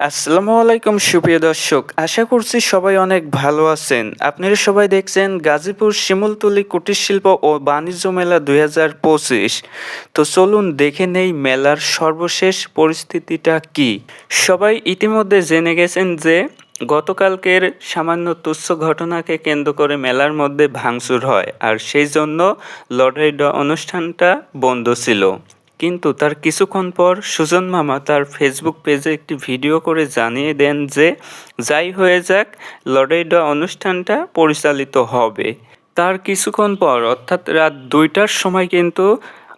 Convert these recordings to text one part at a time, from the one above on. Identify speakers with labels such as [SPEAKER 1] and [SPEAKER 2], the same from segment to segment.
[SPEAKER 1] আসসালামু আলাইকুম, সুপ্রিয় দর্শক। আশা করছি সবাই অনেক ভালো আছেন। আপনারা সবাই দেখছেন গাজীপুর শিমুলতলি কুটির শিল্প ও বাণিজ্য মেলা দুই হাজার পঁচিশ। তো চলুন দেখে নেই মেলার সর্বশেষ পরিস্থিতিটা কি। সবাই ইতিমধ্যে জেনে গেছেন যে, গতকালকের সামান্য তুচ্ছ ঘটনাকে কেন্দ্র করে মেলার মধ্যে ভাঙচুর হয়। আর সেই জন্য লটারি ড অনুষ্ঠানটা বন্ধ ছিল। কিন্তু তার কিছুক্ষণ পর সুজন মামা তার ফেসবুক পেজে একটি ভিডিও করে জানিয়ে দেন যে, যাই হয়ে যাক লটারি ড অনুষ্ঠানটা পরিচালিত হবে। তার কিছুক্ষণ পর, অর্থাৎ রাত দুইটার সময় কিন্তু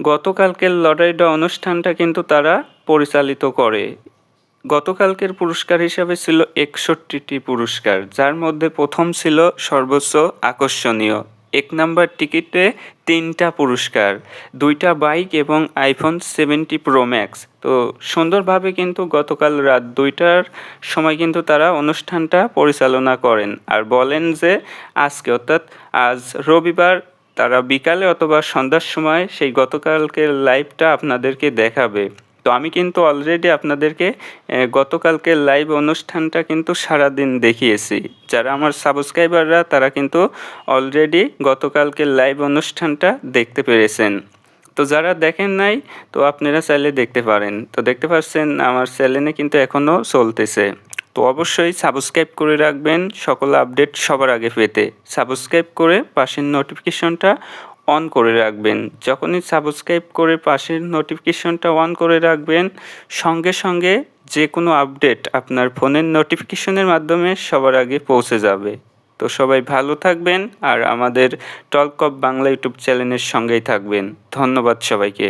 [SPEAKER 1] গতকালকের লটারি ড অনুষ্ঠানটা কিন্তু তারা পরিচালিত করে। গতকালকের পুরস্কার হিসাবে ছিল একষট্টিটি পুরস্কার, যার মধ্যে প্রথম ছিল সর্বোচ্চ আকর্ষণীয়। এক নাম্বার টিকিটে তিনটা পুরস্কার, দুইটা বাইক এবং আইফোন সেভেন্টি প্রো ম্যাক্স তো সুন্দরভাবে কিন্তু গতকাল রাত দুইটার সময় কিন্তু তারা অনুষ্ঠানটা পরিচালনা করেন আর বলেন যে আজকে অর্থাৎ আজ রবিবার তারা বিকালে অথবা সন্ধ্যার সময় সেই গতকালকের লাইভটা আপনাদেরকে দেখাবে। তো আমি কিন্তু অলরেডি আপনাদেরকে গতকালকে লাইভ অনুষ্ঠানটা কিন্তু সারাদিন দেখিয়েছি। যারা আমার সাবস্ক্রাইবাররা, তারা কিন্তু অলরেডি গতকালকে লাইভ অনুষ্ঠানটা দেখতে পেরেছেন। তো যারা দেখেন নাই, তো আপনারা চাইলে দেখতে পারেন। তো দেখতে পাচ্ছেন, আমার চ্যানেলে কিন্তু এখনও চলতেছে। তো অবশ্যই সাবস্ক্রাইব করে রাখবেন, সকল আপডেট সবার আগে পেতে। সাবস্ক্রাইব করে পাশের নোটিফিকেশনটা অন করে রাখবেন। যখনই সাবস্ক্রাইব করে পাশের নোটিফিকেশনটা অন করে রাখবেন, সঙ্গে সঙ্গে যে কোনো আপডেট আপনার ফোনের নোটিফিকেশনের মাধ্যমে সবার আগে পৌঁছে যাবে। তো সবাই ভালো থাকবেন আর আমাদের টলকপ বাংলা ইউটিউব চ্যানেলের সঙ্গেই থাকবেন। ধন্যবাদ সবাইকে।